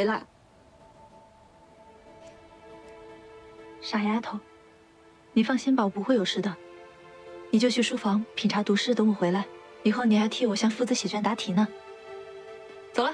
回来。傻丫头，你放心吧，我不会有事的。你就去书房品茶读诗，等我回来。以后你还替我向夫子写卷答题呢。走了。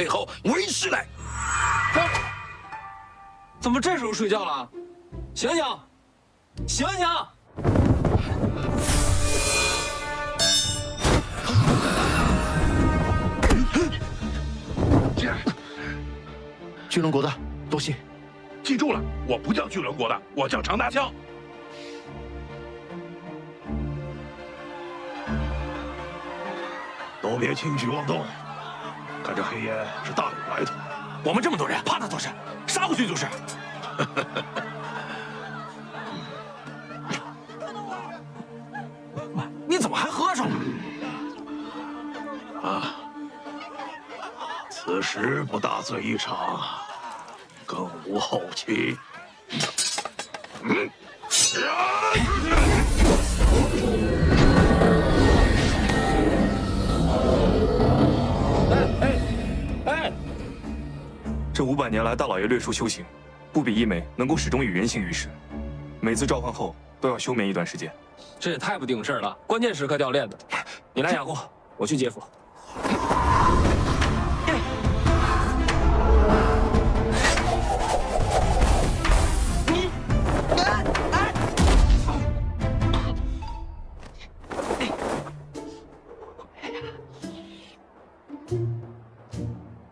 退后为师来？怎么这时候睡觉了？醒醒，醒醒！巨龙国的，多谢。记住了，我不叫巨龙国的，我叫常大枪。都别轻举妄动，看这黑烟是大有来头。我们这么多人，怕他做事，杀过去就是。你怎么还喝上了？啊，此时不大醉一场，更无后期。嗯，这五百年来，大老爷略输修行，不比一美能够始终与人形于世。每次召唤后，都要休眠一段时间。这也太不顶事儿了，关键时刻掉链子。你来掩护，我去接府。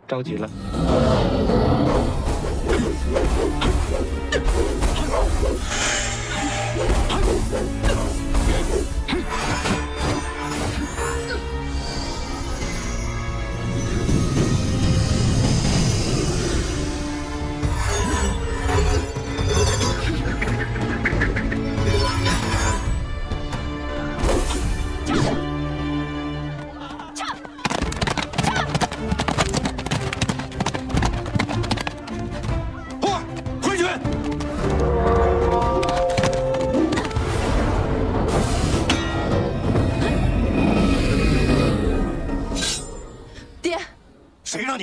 着急了。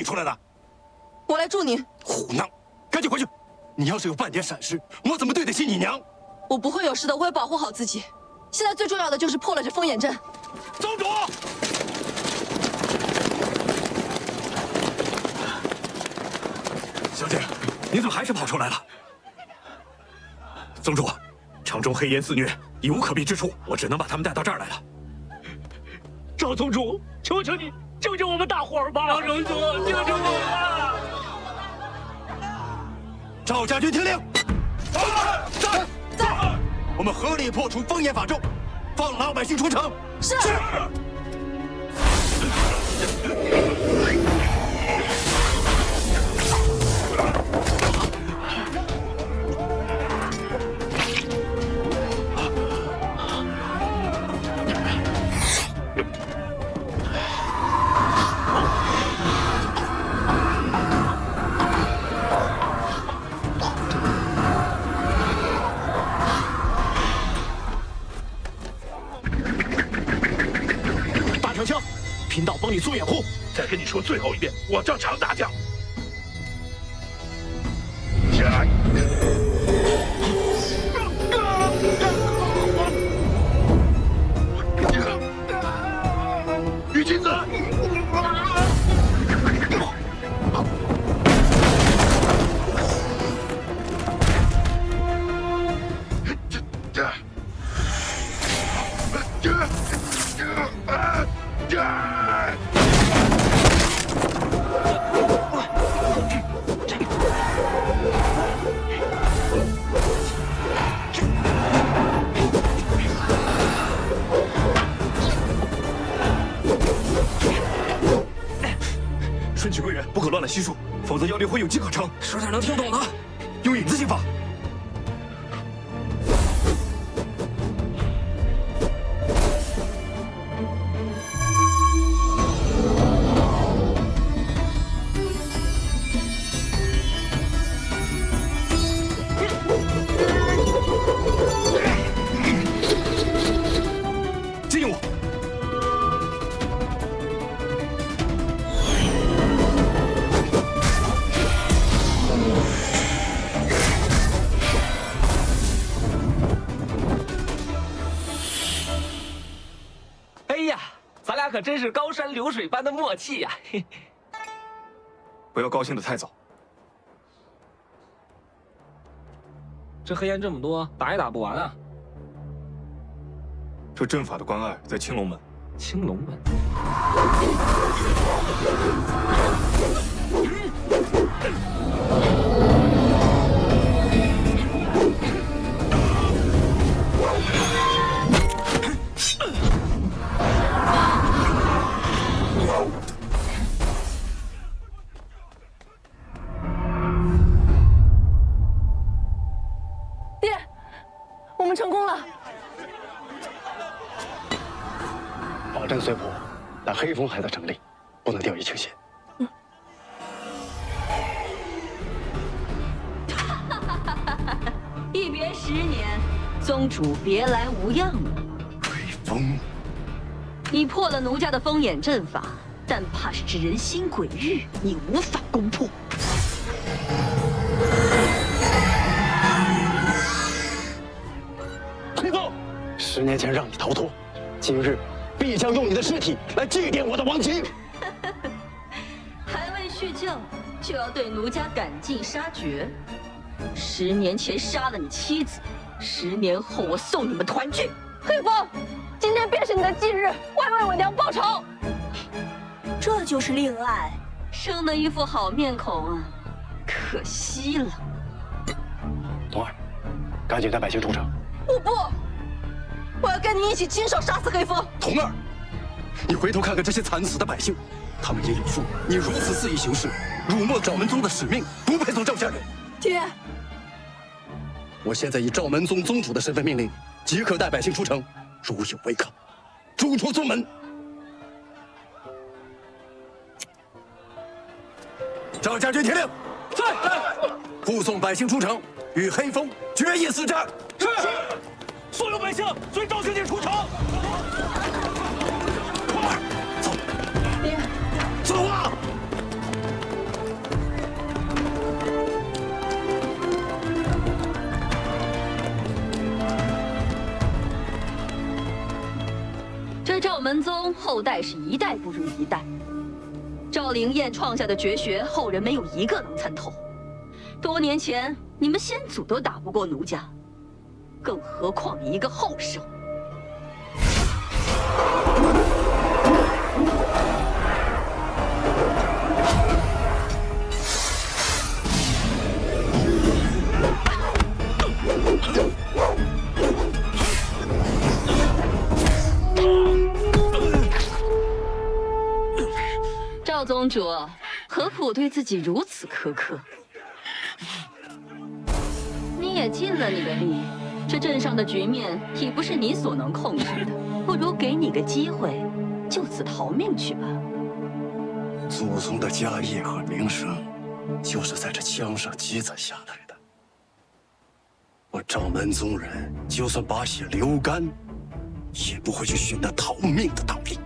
出来的？我来助您。胡闹！赶紧回去！你要是有半点闪失，我怎么对得起你娘？我不会有事的，我会保护好自己。现在最重要的就是破了这风眼阵。宗主！小姐，你怎么还是跑出来了？宗主，城中黑烟肆虐，已无可避之处，我只能把他们带到这儿来了。赵宗主，求求你救救我们大伙儿吧！赵宗主，救救我吧！赵家军听令，在在，我们合力破除封印法咒，放老百姓出城。是。大贫道帮你做掩护。再跟你说最后一遍，我叫常大将。了悉数，否则妖灵会有机可乘。说点能听懂的。用影子心法。真是高山流水般的默契呀！嘿不要高兴得太早。这黑烟这么多，打也打不完啊！这阵法的关隘在青龙门。青龙门，爹，风还在城里，不能掉以轻心。一别十年，宗主别来无恙了。黑风，你破了奴家的风眼阵法，但怕是这人心鬼域，你无法攻破。黑风，十年前让你逃脱，今日必将用你的尸体来祭奠我的亡妻。还未叙旧，就要对奴家赶尽杀绝。十年前杀了你妻子，十年后我送你们团聚。黑风，今天便是你的忌日，快为我娘报仇！这就是令爱，生的一副好面孔啊，可惜了。童儿，赶紧带百姓出城。我不，我要跟你一起亲手杀死黑风。童儿，你回头看看这些惨死的百姓，他们也有数你如此肆意行事，辱没掌门宗的使命，不配做赵家人。爹，我现在以赵门宗宗主的身份命令，即刻带百姓出城，如有违抗，逐出宗门。赵家军听令，在，护送百姓出城，与黑风决一死战。是，所有百姓随赵兄弟出城。走啊！这赵门宗后代是一代不如一代，赵灵燕创下的绝学，后人没有一个能参透。多年前你们先祖都打不过奴家，更何况一个后生？赵宗主，何苦对自己如此苛刻？你也尽了你的力，这镇上的局面已不是你所能控制的，不如给你个机会，就此逃命去吧。祖宗的家业和名声，就是在这枪上积攒下来的。我赵门宗人，就算把血流干，也不会去寻那逃命的道理。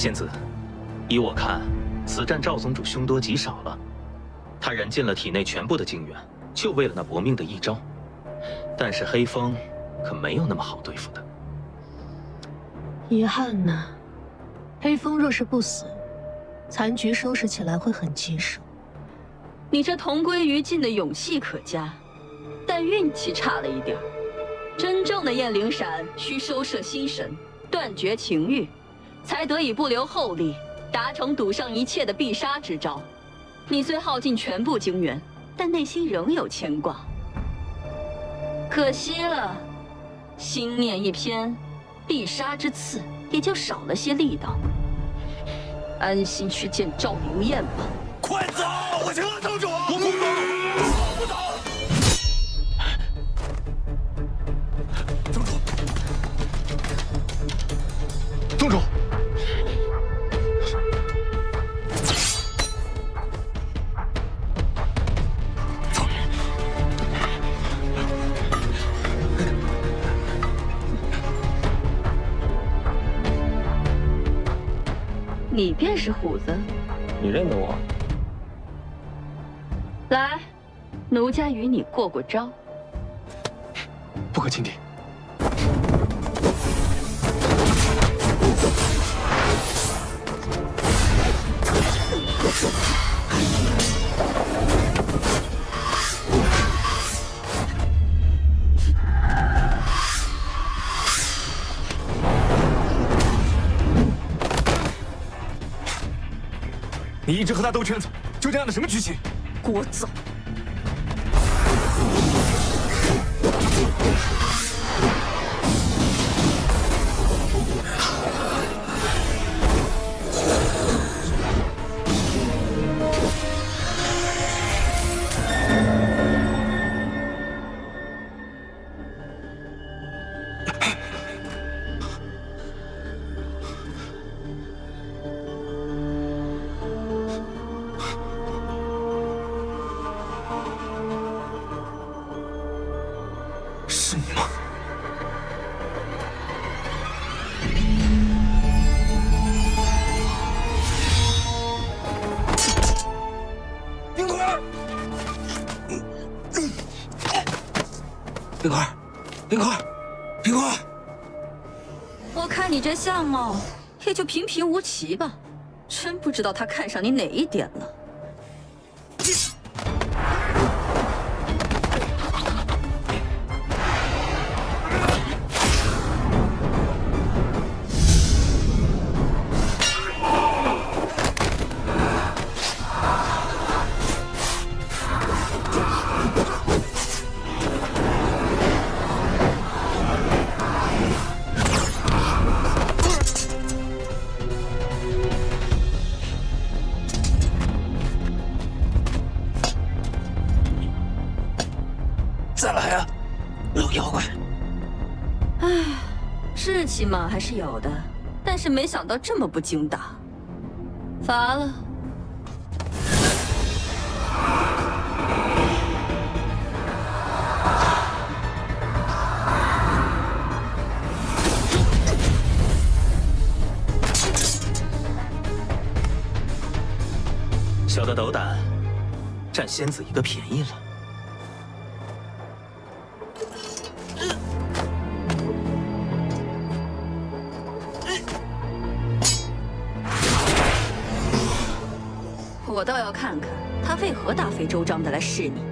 仙子，依我看，此战赵宗主凶多吉少了。他燃尽了体内全部的精元，就为了那搏命的一招。但是黑风可没有那么好对付的。遗憾呐，黑风若是不死，残局收拾起来会很棘手。你这同归于尽的勇气可嘉，但运气差了一点真正的燕灵闪需收摄心神，断绝情欲，才得以不留后力，达成赌上一切的必杀之招。你虽耗尽全部精元，但内心仍有牵挂。可惜了，心念一偏，必杀之刺也就少了些力道。安心去见赵灵燕吧。快走！我请宗主。我不走，你便是虎子，你认得我？来，奴家与你过过招。不可轻敌。一直和他兜圈子，就这样的什么居心？给我走！冰块，冰块，冰块。我看你这相貌，也就平平无奇吧。真不知道他看上你哪一点了。起码还是有的，但是没想到这么不经打，罚了。小的斗胆，占仙子一个便宜了。何大费周章的来试你，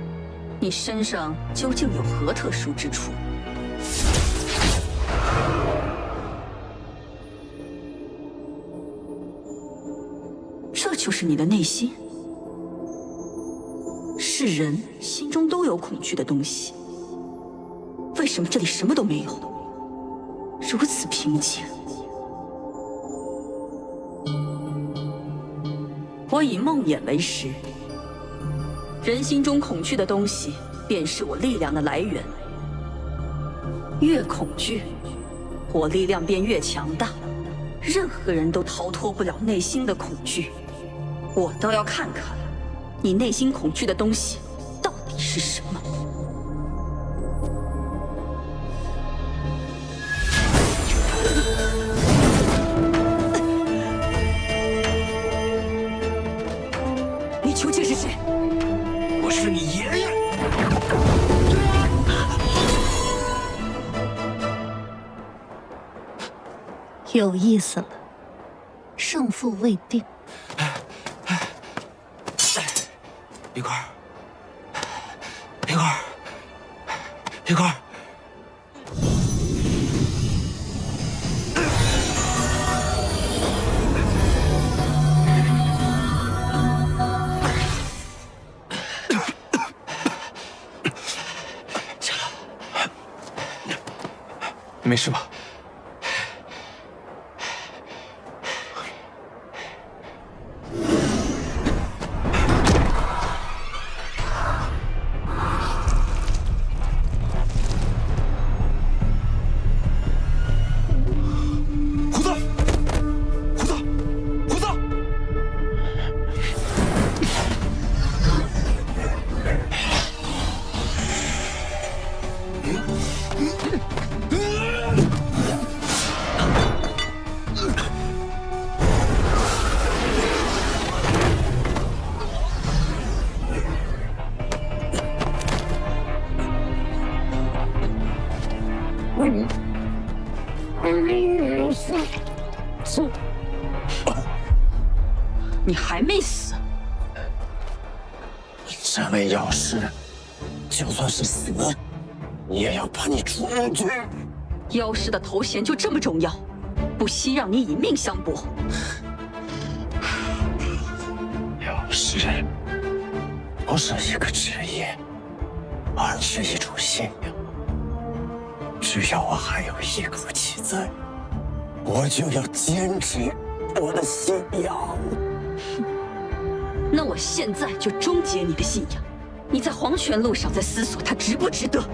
你身上究竟有何特殊之处？这就是你的内心。是人心中都有恐惧的东西，为什么这里什么都没有？如此平静。我以梦魇为食，人心中恐惧的东西，便是我力量的来源。越恐惧，我力量便越强大，任何人都逃脱不了内心的恐惧。我倒要看看，你内心恐惧的东西到底是什么。有意思了，胜负未定。一块儿，一块儿，一块儿。没事吧？你还没死，这位药师，就算是死，也要把你除去。药师的头衔就这么重要，不惜让你以命相搏。药师不是一个职业，而是一种信仰。只要我还有一口气在，我就要坚持我的信仰。那我现在就终结你的信仰。你在黄泉路上在思索它值不值得？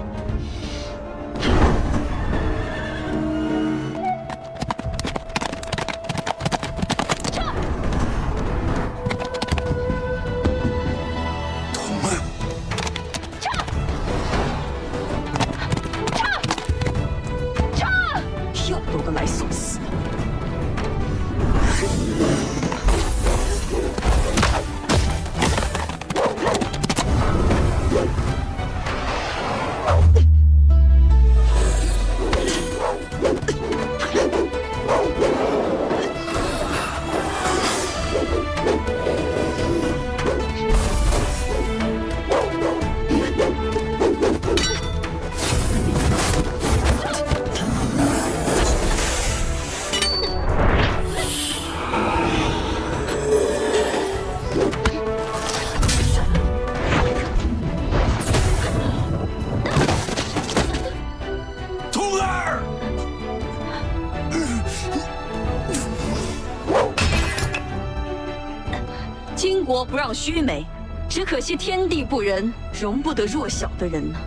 惜天地不仁，容不得弱小的人呐。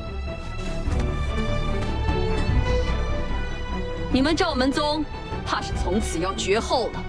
你们赵门宗，怕是从此要绝后了。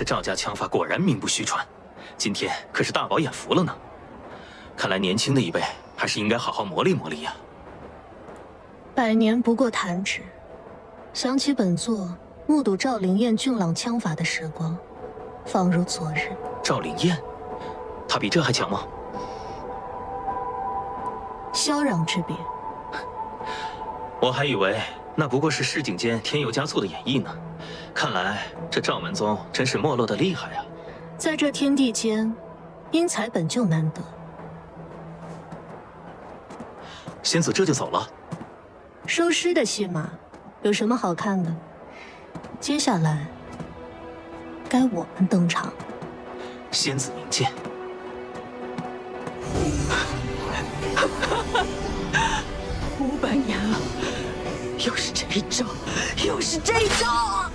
这赵家枪法果然名不虚传，今天可是大饱眼福了呢。看来年轻的一辈还是应该好好磨砺磨砺呀。百年不过弹指，想起本座目睹赵灵燕俊朗枪法的时光，仿如昨日。赵灵燕，她比这还强吗？萧壤之别，我还以为那不过是市井间添油加醋的演绎呢。看来这赵门宗真是没落的厉害啊。在这天地间英才本就难得。仙子这就走了。收尸的戏码有什么好看的？接下来该我们登场。仙子明鉴。五百年了又是这一招又是这一招。啊